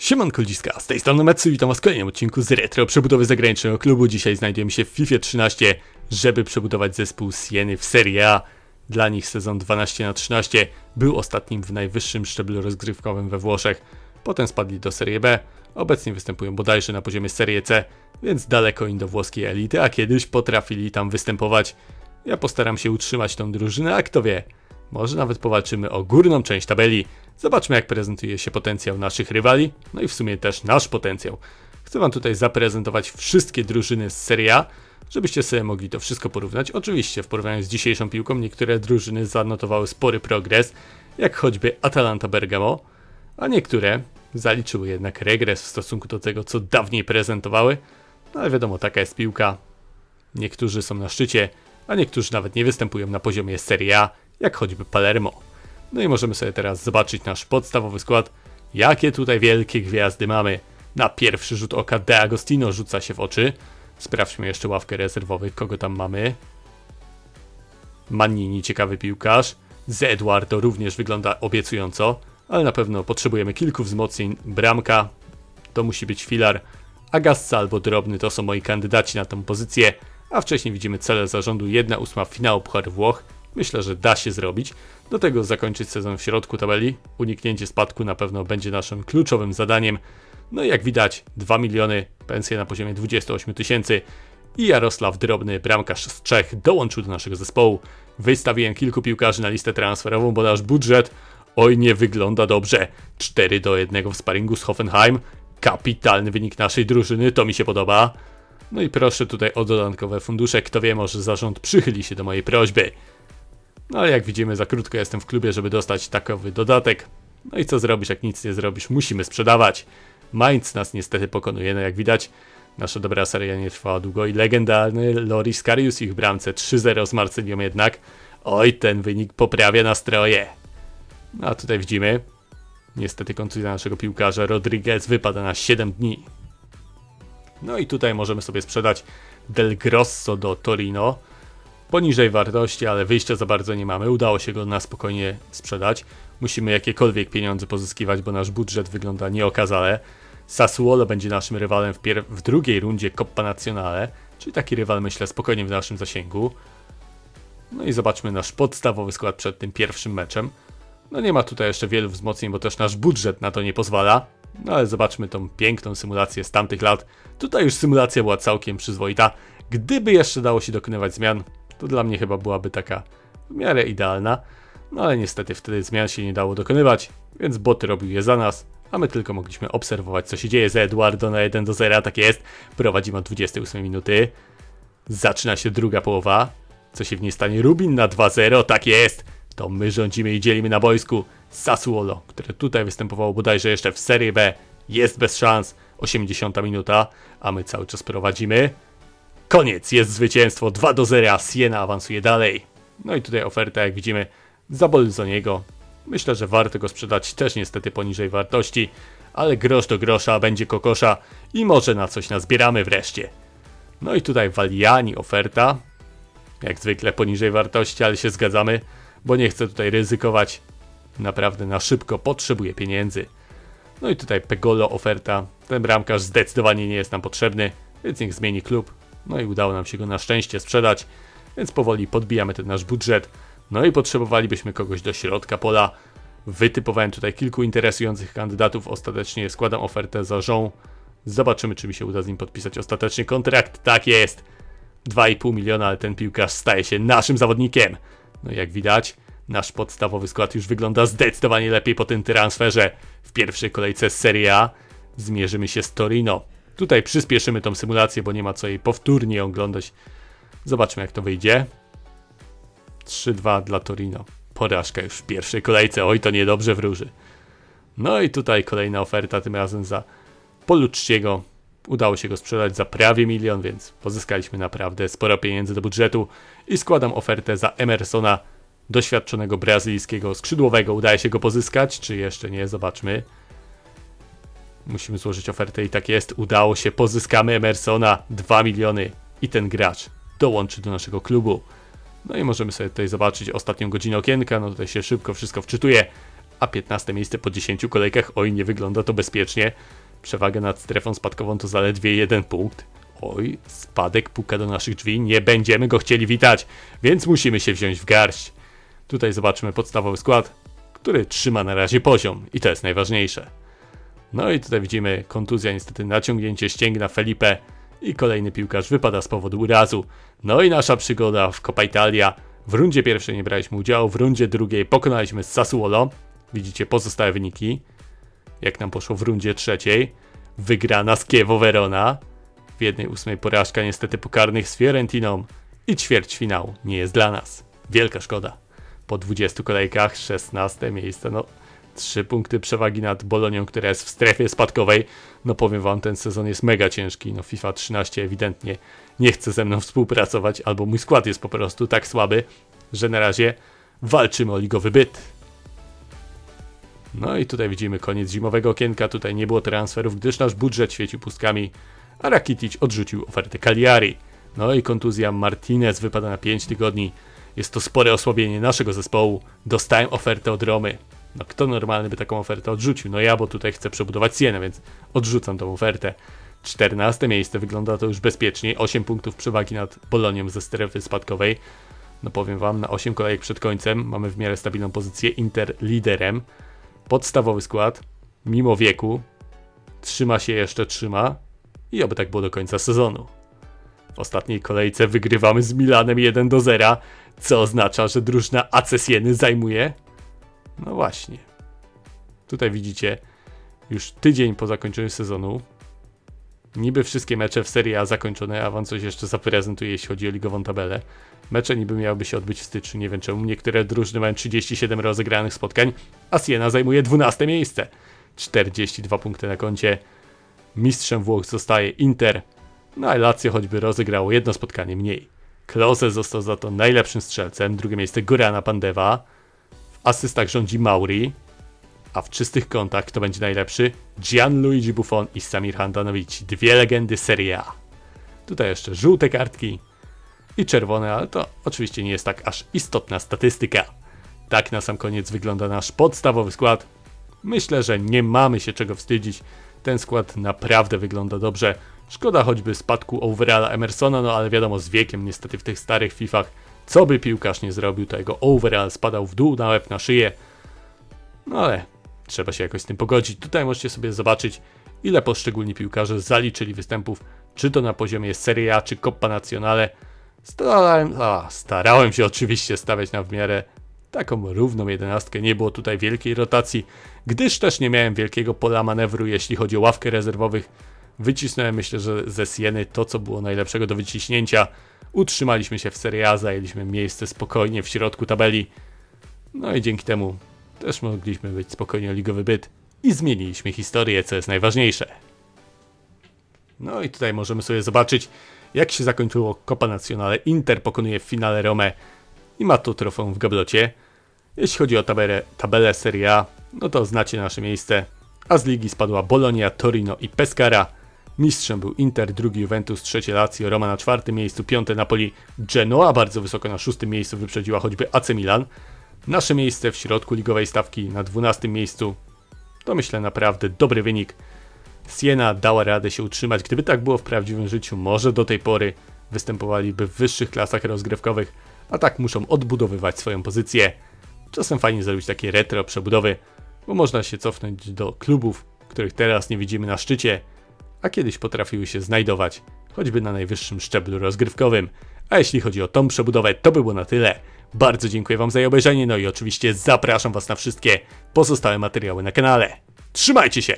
Siemanko ludziska, z tej strony Metsu, witam was w kolejnym odcinku z Retro Przebudowy Zagranicznego Klubu. Dzisiaj znajdujemy się w FIFA 13, żeby przebudować zespół Sieny w Serie A. Dla nich sezon 12 na 13 był ostatnim w najwyższym szczeblu rozgrywkowym we Włoszech. Potem spadli do Serie B, obecnie występują bodajże na poziomie Serie C, więc daleko im do włoskiej elity, a kiedyś potrafili tam występować. Ja postaram się utrzymać tą drużynę, a kto wie, może nawet powalczymy o górną część tabeli. Zobaczmy, jak prezentuje się potencjał naszych rywali, no i w sumie też nasz potencjał. Chcę Wam tutaj zaprezentować wszystkie drużyny z Serie A, żebyście sobie mogli to wszystko porównać. Oczywiście w porównaniu z dzisiejszą piłką niektóre drużyny zanotowały spory progres, jak choćby Atalanta Bergamo, a niektóre zaliczyły jednak regres w stosunku do tego, co dawniej prezentowały. No ale wiadomo, taka jest piłka. Niektórzy są na szczycie, a niektórzy nawet nie występują na poziomie Serie A, jak choćby Palermo. No i możemy sobie teraz zobaczyć nasz podstawowy skład. Jakie tutaj wielkie gwiazdy mamy. Na pierwszy rzut oka De Agostino rzuca się w oczy. Sprawdźmy jeszcze ławkę rezerwowych, kogo tam mamy. Mannini, ciekawy piłkarz. Z Eduardo również wygląda obiecująco, ale na pewno potrzebujemy kilku wzmocnień. Bramka, to musi być filar. Agassa albo Drobny to są moi kandydaci na tę pozycję, a wcześniej widzimy cele zarządu 1-8 finału Puchar Włoch. Myślę, że da się zrobić. Do tego zakończyć sezon w środku tabeli. Uniknięcie spadku na pewno będzie naszym kluczowym zadaniem. No i jak widać, 2 miliony, pensje na poziomie 28 tysięcy i Jarosław Drobny, bramkarz z Czech, dołączył do naszego zespołu. Wystawiłem kilku piłkarzy na listę transferową, bo nasz budżet, oj nie wygląda dobrze. 4 do 1 w sparingu z Hoffenheim. Kapitalny wynik naszej drużyny, to mi się podoba. No i proszę tutaj o dodatkowe fundusze, kto wie, może zarząd przychyli się do mojej prośby. No ale jak widzimy, za krótko jestem w klubie, żeby dostać takowy dodatek. No i co zrobisz, jak nic nie zrobisz? Musimy sprzedawać. Mainz nas niestety pokonuje, no jak widać, nasza dobra seria nie trwała długo i legendarny Loris Karius ich bramce 3-0 z Marcylią jednak. Oj, ten wynik poprawia nastroje. No a tutaj widzimy, niestety kontuzja naszego piłkarza Rodriguez wypada na 7 dni. No i tutaj możemy sobie sprzedać Del Grosso do Torino poniżej wartości, ale wyjścia za bardzo nie mamy. Udało się go na spokojnie sprzedać. Musimy jakiekolwiek pieniądze pozyskiwać, bo nasz budżet wygląda nieokazale. Sassuolo będzie naszym rywalem w, w drugiej rundzie Coppa Nazionale, czyli taki rywal myślę spokojnie w naszym zasięgu. No i zobaczmy nasz podstawowy skład przed tym pierwszym meczem. No nie ma tutaj jeszcze wielu wzmocnień, bo też nasz budżet na to nie pozwala. No ale zobaczmy tą piękną symulację z tamtych lat. Tutaj już symulacja była całkiem przyzwoita. Gdyby jeszcze dało się dokonywać zmian, to dla mnie chyba byłaby taka w miarę idealna. No ale niestety wtedy zmian się nie dało dokonywać, więc bot robił je za nas, a my tylko mogliśmy obserwować co się dzieje za Eduardo na 1 do 0, tak jest. Prowadzimy od 28 minuty. Zaczyna się druga połowa. Co się w niej stanie? Rubin na 2-0, tak jest. To my rządzimy i dzielimy na boisku. Sassuolo, które tutaj występowało bodajże jeszcze w Serie B, jest bez szans. 80 minuta, a my cały czas prowadzimy. Koniec, jest zwycięstwo 2 do 0, Siena awansuje dalej. No i tutaj oferta, jak widzimy, za Bolzoniego. Myślę, że warto go sprzedać też niestety poniżej wartości, ale grosz do grosza, będzie kokosza i może na coś nazbieramy wreszcie. No i tutaj Waliani oferta, jak zwykle poniżej wartości, ale się zgadzamy, bo nie chcę tutaj ryzykować. Naprawdę na szybko potrzebuję pieniędzy. No i tutaj Pegolo oferta, ten bramkarz zdecydowanie nie jest nam potrzebny, więc niech zmieni klub. No i udało nam się go na szczęście sprzedać, więc powoli podbijamy ten nasz budżet. No i potrzebowalibyśmy kogoś do środka pola. Wytypowałem tutaj kilku interesujących kandydatów. Ostatecznie składam ofertę za Żą. Zobaczymy, czy mi się uda z nim podpisać ostatecznie kontrakt. Tak jest! 2,5 miliona, ale ten piłkarz staje się naszym zawodnikiem. No jak widać, nasz podstawowy skład już wygląda zdecydowanie lepiej po tym transferze. W pierwszej kolejce z Serie A zmierzymy się z Torino. Tutaj przyspieszymy tą symulację, bo nie ma co jej powtórnie oglądać. Zobaczmy jak to wyjdzie. 3-2 dla Torino. Porażka już w pierwszej kolejce. Oj, to niedobrze wróży. No i tutaj kolejna oferta, tym razem za Poluczciego. Udało się go sprzedać za prawie milion, więc pozyskaliśmy naprawdę sporo pieniędzy do budżetu. I składam ofertę za Emersona, doświadczonego brazylijskiego skrzydłowego. Udaje się go pozyskać, czy jeszcze nie? Zobaczmy. Musimy złożyć ofertę i tak jest. Udało się, pozyskamy Emersona 2 miliony i ten gracz dołączy do naszego klubu. No i możemy sobie tutaj zobaczyć ostatnią godzinę okienka. No tutaj się szybko wszystko wczytuje. a 15 miejsce po 10 kolejkach. Oj, nie wygląda to bezpiecznie. Przewagę nad strefą spadkową to zaledwie jeden punkt. Oj, spadek puka do naszych drzwi. Nie będziemy go chcieli witać, więc musimy się wziąć w garść. Tutaj zobaczmy podstawowy skład, który trzyma na razie poziom i to jest najważniejsze. No i tutaj widzimy kontuzja, niestety naciągnięcie ścięgna Felipe i kolejny piłkarz wypada z powodu urazu. No i nasza przygoda w Coppa Italia. W rundzie pierwszej nie braliśmy udziału, w rundzie drugiej pokonaliśmy Sassuolo. Widzicie pozostałe wyniki. Jak nam poszło w rundzie trzeciej. Wygrana z Kiewo Verona. W jednej ósmej porażka niestety pokarnych z Fiorentiną. I ćwierćfinał nie jest dla nas. Wielka szkoda. Po 20 kolejkach 16 miejsce, no 3 punkty przewagi nad Bolonią, która jest w strefie spadkowej. No powiem wam, ten sezon jest mega ciężki. No FIFA 13 ewidentnie nie chce ze mną współpracować, albo mój skład jest po prostu tak słaby, że na razie walczymy o ligowy byt. No i tutaj widzimy koniec zimowego okienka. Tutaj nie było transferów, gdyż nasz budżet świecił pustkami, a Rakitic odrzucił ofertę Cagliari. No i kontuzja Martinez wypada na 5 tygodni. Jest to spore osłabienie naszego zespołu. Dostałem ofertę od Romy. No kto normalny by taką ofertę odrzucił? No ja, bo tutaj chcę przebudować Sienę, więc odrzucam tą ofertę. 14 miejsce wygląda to już bezpieczniej. 8 punktów przewagi nad Bolonią ze strefy spadkowej. No powiem wam, na 8 kolejek przed końcem mamy w miarę stabilną pozycję Inter liderem. Podstawowy skład, mimo wieku, trzyma się jeszcze, trzyma i oby tak było do końca sezonu. W ostatniej kolejce wygrywamy z Milanem 1 do 0, co oznacza, że drużyna AC Sieny zajmuje no właśnie. Tutaj widzicie, już tydzień po zakończeniu sezonu. Niby wszystkie mecze w Serie A zakończone, a wam coś jeszcze zaprezentuję, jeśli chodzi o ligową tabelę. Mecze niby miałyby się odbyć w styczniu, nie wiem czemu. Niektóre drużyny mają 37 rozegranych spotkań, a Siena zajmuje 12 miejsce. 42 punkty na koncie. Mistrzem Włoch zostaje Inter, no a Lazio choćby rozegrało jedno spotkanie mniej. Klose został za to najlepszym strzelcem, drugie miejsce Gorana Pandewa asystach rządzi Mauri, a w czystych kątach kto będzie najlepszy? Gianluigi Buffon i Samir Handanovic, dwie legendy Serie A. Tutaj jeszcze żółte kartki i czerwone, ale to oczywiście nie jest tak aż istotna statystyka. Tak na sam koniec wygląda nasz podstawowy skład. Myślę, że nie mamy się czego wstydzić. Ten skład naprawdę wygląda dobrze. Szkoda choćby spadku overalla Emersona, no ale wiadomo, z wiekiem niestety w tych starych Fifach co by piłkarz nie zrobił, to jego overall spadał w dół, na łeb, na szyję. No ale trzeba się jakoś z tym pogodzić. Tutaj możecie sobie zobaczyć, ile poszczególni piłkarze zaliczyli występów, czy to na poziomie Serie A, czy Coppa Nazionale. Starałem, a, starałem się oczywiście stawiać na w miarę taką równą jedenastkę. Nie było tutaj wielkiej rotacji, gdyż też nie miałem wielkiego pola manewru, jeśli chodzi o ławkę rezerwowych. Wycisnąłem myślę, że ze Sieny to, co było najlepszego do wyciśnięcia. Utrzymaliśmy się w Serie A, zajęliśmy miejsce spokojnie w środku tabeli. No i dzięki temu też mogliśmy być spokojnie ligowy byt i zmieniliśmy historię, co jest najważniejsze. No i tutaj możemy sobie zobaczyć, jak się zakończyło Copa Nazionale. Inter pokonuje w finale Rome i ma to trofeum w gablocie. Jeśli chodzi o tabelę, tabelę Serie A, no to znacie nasze miejsce. A z ligi spadła Bolonia, Torino i Pescara. Mistrzem był Inter, drugi Juventus, trzecie Lazio, Roma na czwartym miejscu, piąte Napoli, Genoa bardzo wysoko na szóstym miejscu wyprzedziła choćby AC Milan. Nasze miejsce w środku ligowej stawki na dwunastym miejscu to myślę naprawdę dobry wynik. Siena dała radę się utrzymać. Gdyby tak było w prawdziwym życiu, może do tej pory występowaliby w wyższych klasach rozgrywkowych, a tak muszą odbudowywać swoją pozycję. Czasem fajnie zrobić takie retro przebudowy, bo można się cofnąć do klubów, których teraz nie widzimy na szczycie, a kiedyś potrafiły się znajdować, choćby na najwyższym szczeblu rozgrywkowym. A jeśli chodzi o tą przebudowę, to by było na tyle. Bardzo dziękuję Wam za jej obejrzenie, no i oczywiście zapraszam Was na wszystkie pozostałe materiały na kanale. Trzymajcie się!